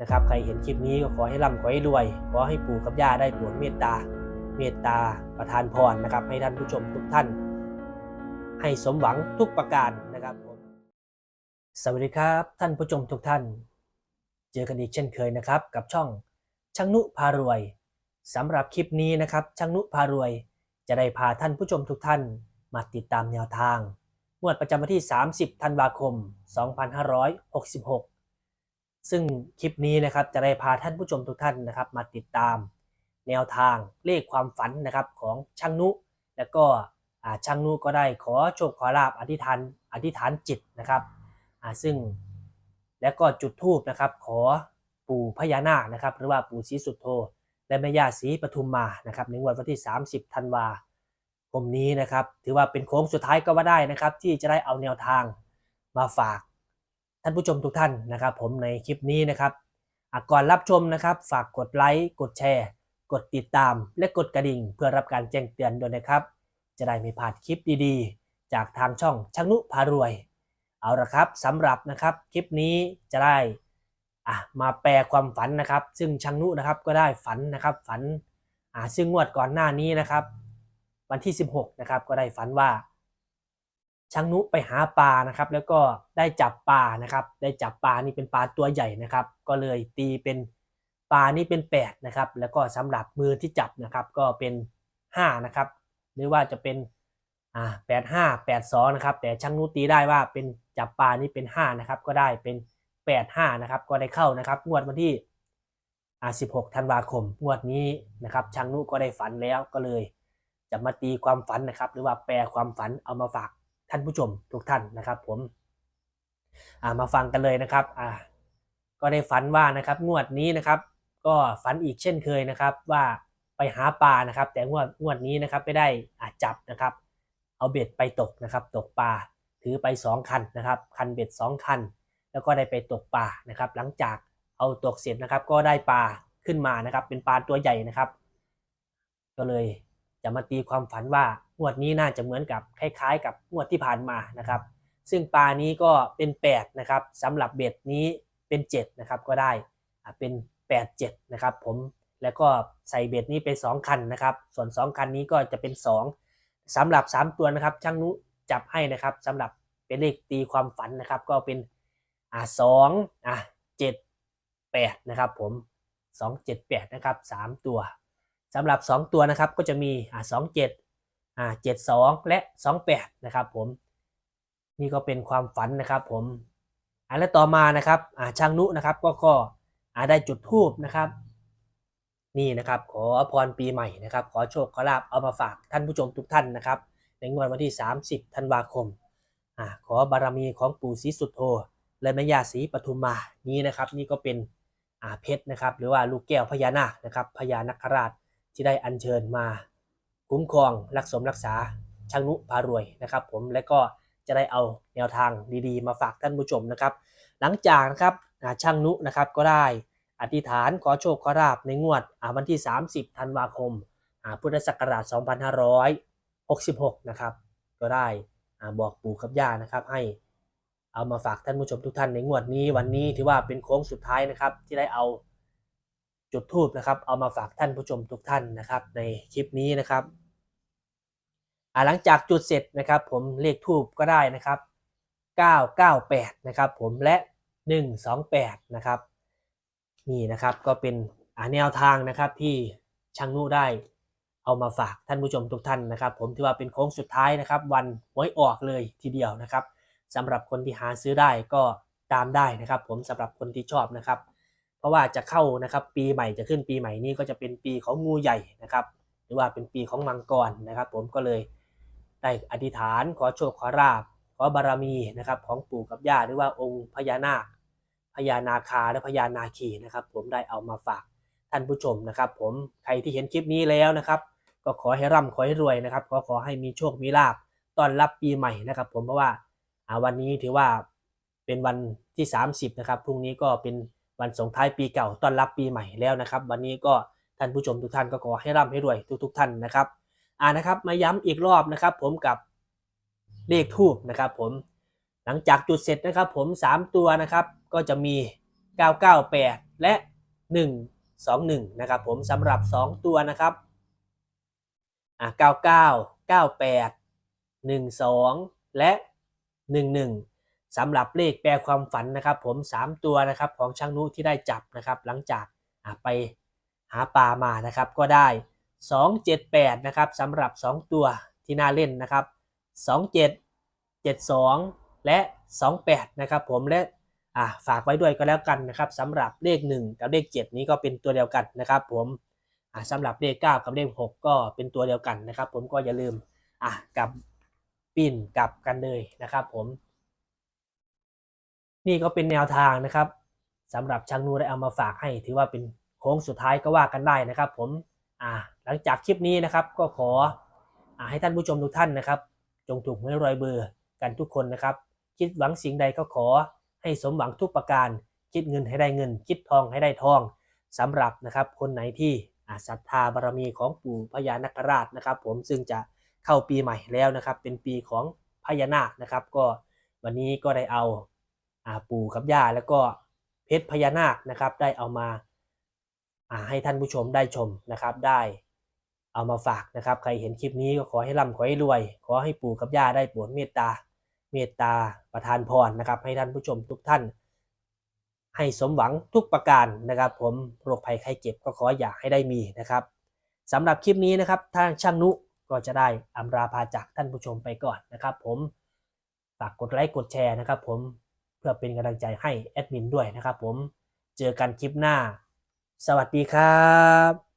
นะครับ ใครเห็นคลิปนี้ก็ขอให้ร่ำขอให้รวย ขอให้ปู่กับย่าได้โปรดเมตตา เมตตาประทานพรนะครับ ให้ท่านผู้ชมทุกท่าน ให้สมหวังทุกประการนะครับผมสวัสดีครับ ท่านผู้ชมทุกท่าน เจอกันอีกเช่นเคยนะครับ กับช่องช่างนุพารวยสำหรับคลิปนี้นะครับช่างนุพารวย จะได้พาท่านผู้ชมทุกท่าน มาติดตามแนวทางงวดประจำวันที่ 30 ธันวาคม 2566 ซึ่งคลิปนี้นะครับจะได้พาท่านผู้ชมทุกท่านนะครับ มาติดตาม แนวทางเลขความฝันนะครับของช่างนุ แล้วก็ช่างนุก็ได้ขอโชคขอลาบอธิษฐานอธิษฐานจิตนะครับซึ่งแล้วก็จุดธูปนะครับ ขอปู่พญานาคนะครับ หรือว่าปู่ศรีสุโธและแม่ย่าศรีปทุมมานะครับในวันที่ 30 ธันวาคมนี้นะครับ ถือว่าเป็นโค้งสุดท้ายก็ว่าได้นะครับ ที่จะได้เอาแนวทางมาฝาก ท่านผู้ชมทุกท่านนะครับ ผมในคลิปนี้นะครับก่อนรับชมนะครับ ฝากกดไลค์กดแชร์ กดติดตาม และกดกระดิ่ง เพื่อรับการแจ้งเตือนด้วยนะครับ จะได้ไม่พลาดคลิปดีๆ จากทางช่องช่างนุพารวย เอาละครับสำหรับนะครับคลิปนี้จะได้อะมาแปลความฝันนะครับ ซึ่งช่างนุนะครับก็ได้ฝันนะครับฝันอ่าซึ่งงวดก่อนหน้านี้นะครับ วันที่ 16นะครับก็ได้ฝันว่า ช่างนุไปหาปลานะครับ แล้วก็ได้จับปลานะครับ ได้จับปลานี่เป็นปลาตัวใหญ่นะครับ ก็เลยตีเป็นปลานี่เป็น8นะครับ แล้วก็สำหรับมือที่จับนะครับ ก็เป็น5นะครับ หรือว่าจะเป็นอ่าแปดห้าแปดสองนะครับ แต่ช่างนุตีได้ว่าเป็นจับปลานี่เป็นห้านะครับ ก็ได้เป็นแปดห้านะครับ ก็ได้เข้านะครับ งวดวันที่อ่าสิบหกธันวาคม งวดนี้นะครับช่างนุก็ได้ฝันแล้วก็เลย จะมาตีความฝันนะครับ หรือว่าแปลความฝันเอามาฝาก ท่านผู้ชมทุกท่านนะครับ ผมามาฟังกันเลยนะครับก็ได้ฝันว่านะครับ งวดนี้นะครับ ก็ฝันอีกเช่นเคยนะครับ ว่าไปหาปลานะครับ แต่งวดงวดนี้นะครับไม่ได้อาจับนะครับ เอาเบ็ดไปตกนะครับ ตกปลาถือไปสองคันนะครับ คันเบ็ดสองคัน แล้วก็ได้ไปตกปลานะครับ หลังจากเอาตกเสร็จนะครับ ก็ได้ปลาขึ้นมานะครับ เป็นปลาตัวใหญ่นะครับ ก็เลย จะมาตีความฝันว่างวดนี้น่าจะเหมือนกับคล้ายๆ กับงวดที่ผ่านมานะครับ ซึ่งปลานี้ก็เป็น8นะครับสำหรับเบ็ดนี้เป็น7นะครับก็ได้เป็น 8 7นะครับผมแล้วก็ใส่เบ็ดนี้เป็น2คันนะครับ ส่วน 2 คันนี้ก็จะเป็น 2สำหรับ 3 ตัวนะครับ ช่างนุจับให้นะครับสำหรับเป็นเลขตีความฝันนะครับ ก็เป็นอ่า2อะ7 8นะครับผม2 7 8นะครับ3ตัว สำหรับ 2 ตัวนะครับก็จะมีอ่า2 7อ่า7 2และ2 8นะครับผมนี่ก็เป็นความฝันนะครับผมอ่าและต่อมานะครับอ่าช่างนุนะครับก็ก็อ่าได้จุดทูบนะครับ นี่นะครับ ขอพรปีใหม่นะครับ ขอโชคขอลาบเอามาฝากท่านผู้ชมทุกท่านนะครับ ในงวดวันที่ 30ธันวาคมอ่าขอบารมีของปู่ศรีสุดโธและแม่ย่าศรีปทุมมานี้นะครับ นี่ก็เป็นอ่าเพชรนะครับ หรือว่าลูกแก้วพญานาคนะครับพญานาคราช ที่ได้อัญเชิญมาคุ้มครองรักสมรักษาช่างนุพารวยนะครับ ผมและก็จะได้เอาแนวทางดีๆ มาฝากท่านผู้ชมนะครับ หลังจากนะครับช่างนุนะครับก็ได้อธิษฐานขอโชคขอราบในงวดวันที่ 30 ธันวาคมพุทธศักราช 2566 นะครับ ก็ได้บอกปู่กับย่านะครับ ให้เอามาฝากท่านผู้ชมทุกท่านในงวดนี้วันนี้ถือว่าเป็นโค้งสุดท้ายนะครับ ที่ได้เอา จุดทูบนะครับ เอามาฝากท่านผู้ชมทุกท่านนะครับ ในคลิปนี้นะครับหลังจากจุดเสร็จนะครับ ผมเลขทูบก็ได้นะครับ 998 นะครับ ผมและ 128 นะครับ นี่นะครับก็เป็นแนวทางนะครับที่ช่างนู่ได้เอามาฝากท่านผู้ชมทุกท่านนะครับ ผมถือว่าเป็นโค้งสุดท้ายนะครับ วันหวยออกเลยทีเดียวนะครับสำหรับคนที่หาซื้อได้ก็ตามได้นะครับ ผมสำหรับคนที่ชอบนะครับ ราะว่าจะเข้านะครับปีใหม่จะขึ้นปีใหม่นี้ก็จะเป็นปีของงูใหญ่นะครับหรือว่าเป็นปีของมังกรนะครับ ผมก็เลยได้อธิษฐานขอโชคขอราบขอบารมีนะครับของปู่กับย่าหรือว่าองค์พญานาคพญานาคาและพญานาคีนะครับ ผมได้เอามาฝากท่านผู้ชมนะครับ ผมใครที่เห็นคลิปนี้แล้วนะครับ ก็ขอให้ร่ำขอให้รวยนะครับก็ขอให้มีโชคมีลาบต้อนรับปีใหม่นะครับ ผมเพราะว่าอ่าวันนี้ถือว่าเป็นวันที่ 30นะครับพรุ่งนี้ก็เป็น วันส่งท้ายปีเก่าต้อนรับปีใหม่แล้วนะครับ วันนี้ก็ท่านผู้ชมทุกท่านก็ขอให้ร่ำให้รวยทุกๆท่านนะครับอ่านะครับ มาย้ำอีกรอบนะครับ ผมกับเลขทูบนะครับ ผมหลังจากจุดเสร็จนะครับ ผม 3 ตัวนะครับก็จะมี 998 และ 1 2 1 นะครับ ผมสำหรับ 2 ตัวนะครับอะ99 98 12 และ 11 สำหรับเลขแปลความฝันนะครับ ผม 3 ตัวนะครับของช่างนุที่ได้จับนะครับ หลังจากไปหาปลามานะครับ ก็ได้ 278นะครับสำหรับ 2 ตัวที่น่าเล่นนะครับ 27 72 และ 28นะครับผมและอะฝากไว้ด้วยก็แล้วกันนะครับสำหรับเลข 1 กับเลข 7 นี้ก็เป็นตัวเดียวกันนะครับ ผมอะสำหรับเลข 9 กับเลข 6 ก็เป็นตัวเดียวกันนะครับ ผมก็อย่าลืมอะกับปิ้นกลับกันเลยนะครับ ผม นี่ก็เป็นแนวทางนะครับสำหรับช่างนูได้เอามาฝากให้ ถือว่าเป็นโค้งสุดท้ายก็ว่ากันได้นะครับ ผมอ่าหลังจากคลิปนี้นะครับ ก็ขออ่าให้ท่านผู้ชมทุกท่านนะครับ จงถูกหวยรอยเบอร์กันทุกคนนะครับ คิดหวังสิ่งใดก็ขอให้สมหวังทุกประการ คิดเงินให้ได้เงิน คิดทองให้ได้ทองสำหรับนะครับคนไหนที่อาศรัทธาบารมีของปู่พญานาคราชนะครับ ผมซึ่งจะเข้าปีใหม่แล้วนะครับ เป็นปีของพญานาคนะครับ ก็วันนี้ก็ได้เอาอ่า ปู่กับย่าแล้วก็เพชรพญานาคนะครับ ได้เอามาให้ท่านผู้ชมได้ชมนะครับ ได้เอามาฝากนะครับ ใครเห็นคลิปนี้ก็ขอให้ร่ำขอให้รวย ขอให้ปู่กับย่าได้โปรดเมตตา เมตตาประทานพรนะครับ ให้ท่านผู้ชมทุกท่าน ให้สมหวังทุกประการนะครับ ผมโรคภัยไข้เจ็บก็ขออย่าให้ได้มีนะครับสำหรับคลิปนี้นะครับทางช่างนุก็จะได้อำลาพาจากท่านผู้ชมไปก่อนนะครับ ผมฝากกดไลค์กดแชร์นะครับ ผม พื่อเป็นกำลังใจให้แอดมินด้วยนะครับผม เจอกันคลิปหน้า สวัสดีครับ